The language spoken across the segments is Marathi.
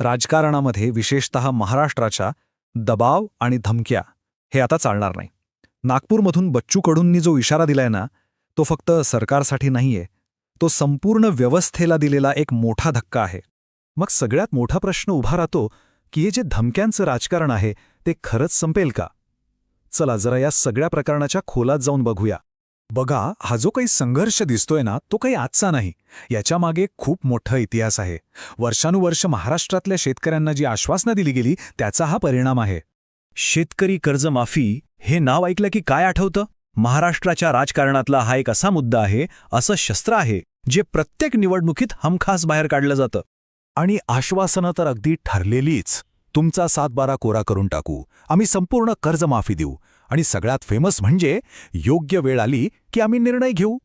राजकारणामध्ये विशेषत महाराष्ट्राच्या दबाव आणि धमक्या हे आता चालणार नाही. नागपूरमधून बच्चू कडूंनी जो इशारा दिलाय ना तो फक्त सरकारसाठी नाहीये. तो संपूर्ण व्यवस्थेला दिलेला एक मोठा धक्का आहे. मग सगळ्यात मोठा प्रश्न उभा राहतो की हे जे धमक्यांचं राजकारण आहे ते खरंच संपेल का? चला जरा या सगळ्या प्रकरणाच्या खोलात जाऊन बघूया. बघा हा जो काही संघर्ष दिसतोय ना तो काही आजचा नाही. याच्यामागे खूप मोठा इतिहास आहे. वर्षानुवर्ष महाराष्ट्रातल्या शेतकऱ्यांना जी आश्वासनं दिली गेली त्याचा हा परिणाम आहे. शेतकरी कर्जमाफी हे नाव ऐकलं की काय आठवतं? महाराष्ट्राच्या राजकारणातला हा एक असा मुद्दा आहे असं शस्त्र आहे जे प्रत्येक निवडणुकीत हमखास बाहेर काढलं जातं. आणि आश्वासनं तर अगदी ठरलेलीच. तुमचा सातबारा कोरा करून टाकू. आम्ही संपूर्ण कर्जमाफी देऊ. आणि सगळ्यात फेमस म्हणजे योग्य वेळ आली की आम्ही निर्णय घेऊ.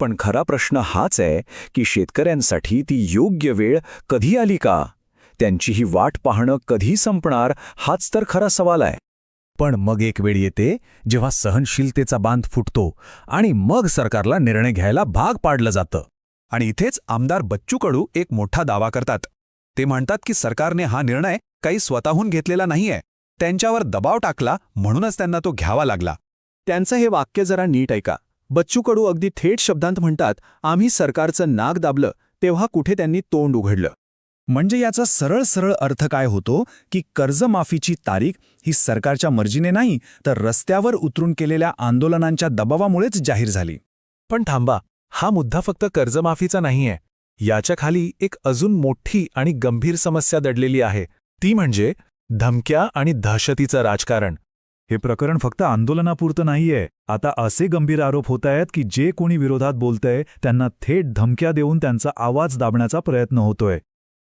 पण खरा प्रश्न हाच आहे की शेतकऱ्यांसाठी ती योग्य वेळ कधी आली का? त्यांची ही वाट पाहणं कधी संपणार हाच तर खरा सवाल आहे. पण मग एक वेळ येते जेव्हा सहनशीलतेचा बांध फुटतो आणि मग सरकारला निर्णय घ्यायला भाग पाडलं जातं. आणि इथेच आमदार बच्चू कडू एक मोठा दावा करतात. ते म्हणतात की सरकारने हा निर्णय काही स्वतःहून घेतलेला नाहीये. त्यांच्यावर दबाव टाकला म्हणूनच त्यांना तो घ्यावा लागला. त्यांचं हे वाक्य जरा नीट ऐका. बच्चू कडू अगदी थेट शब्दांत म्हणतात आम्ही सरकारचं नाक दाबलं तेव्हा कुठे त्यांनी तोंड उघडलं? म्हणजे याचा सरळ सरळ अर्थ काय होतो की कर्जमाफीची तारीख ही सरकारच्या मर्जीने नाही तर रस्त्यावर उतरून केलेल्या आंदोलनांच्या दबावामुळेच जाहीर झाली. पण थांबा हा मुद्दा फक्त कर्जमाफीचा नाहीये. याच्याखाली एक अजून मोठी आणि गंभीर समस्या दडलेली आहे. ती म्हणजे धमक्या आणि दहशतीचं राजकारण. हे प्रकरण फक्त आंदोलनापुरतं नाहीये. आता असे गंभीर आरोप होत आहेत की जे कोणी विरोधात बोलतंय त्यांना थेट धमक्या देऊन त्यांचा आवाज दाबण्याचा प्रयत्न होतोय.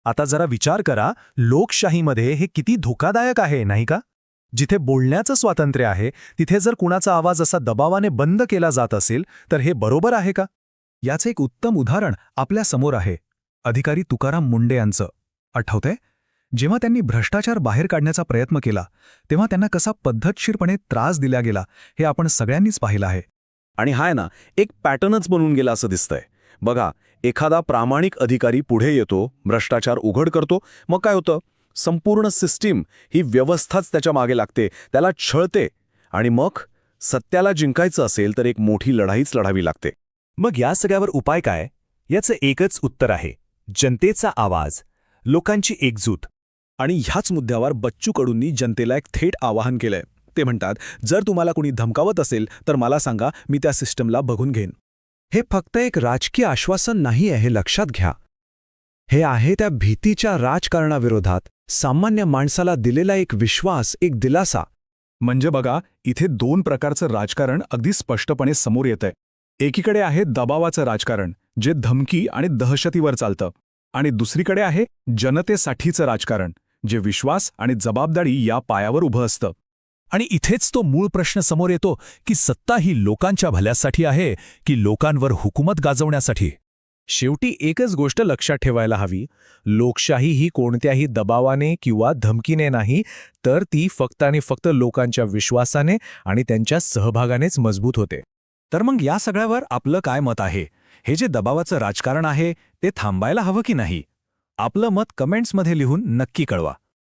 आता जरा विचार करा लोकशाहीमध्ये हे किती धोकादायक आहे नाही का? जिथे बोलण्याचं स्वातंत्र्य आहे तिथे जर कुणाचा आवाज असा दबावाने बंद केला जात असेल तर हे बरोबर आहे का? याचं एक उत्तम उदाहरण आपल्यासमोर आहे. अधिकारी तुकाराम मुंडे यांचं. आठवतंय? जेव्हा त्यांनी भ्रष्टाचार बाहेर काढण्याचा प्रयत्न केला तेव्हा त्यांना कसा पद्धतशीरपणे त्रास दिला गेला हे आपण सगळ्यांनीच पाहिलं आहे. आणि हाय ना एक पॅटर्नच बनून गेला असं दिसतंय. बघा एखादा प्रामाणिक अधिकारी पुढे येतो भ्रष्टाचार उघड करतो मग काय होतं? संपूर्ण सिस्टीम ही व्यवस्थाच त्याच्यामागे लागते त्याला छळते. आणि मग सत्याला जिंकायचं असेल तर एक मोठी लढाईच लढावी लागते. मग या सगळ्यावर उपाय काय? याचं एकच उत्तर आहे जनतेचा आवाज लोकांची एकजूट. आणि ह्याच मुद्द्यावर बच्चू कडूंनी जनतेला एक थेट आवाहन केलंय. ते म्हणतात जर तुम्हाला कोणी धमकावत असेल तर मला सांगा मी त्या सिस्टमला बघून घेईन. हे फक्त एक राजकीय आश्वासन नाही आहे हे लक्षात घ्या. हे आहे त्या भीतीच्या राजकारणाविरोधात सामान्य माणसाला दिलेला एक विश्वास एक दिलासा. म्हणजे बघा इथे दोन प्रकारचं राजकारण अगदी स्पष्टपणे समोर येतंय. एकीकडे आहे दबावाचं राजकारण जे धमकी आणि दहशतीवर चालतं. आणि दुसरीकडे आहे जनतेसाठीचं राजकारण. जे विश्वास आणि जबाबदारी या पायावर उभं असतं. आणि इथेच तो मूळ प्रश्न समोर येतो की सत्ता ही लोकांच्या भल्यासाठी आहे की लोकांवर हुकूमत गाजवण्यासाठी? शेवटी एकच गोष्ट लक्षात ठेवायला हवी. लोकशाही ही कोणत्याही दबावाने किंवा धमकीने नाही तर ती फक्त आणि फक्त लोकांच्या विश्वासाने आणि त्यांच्या सहभागानेच मजबूत होते. तर मग या सगळ्यावर आपलं काय मत आहे? हे जे दबावाचं राजकारण आहे ते थांबायला हवं की नाही? आपलं मत कमेंट्समध्ये लिहून नक्की कळवा.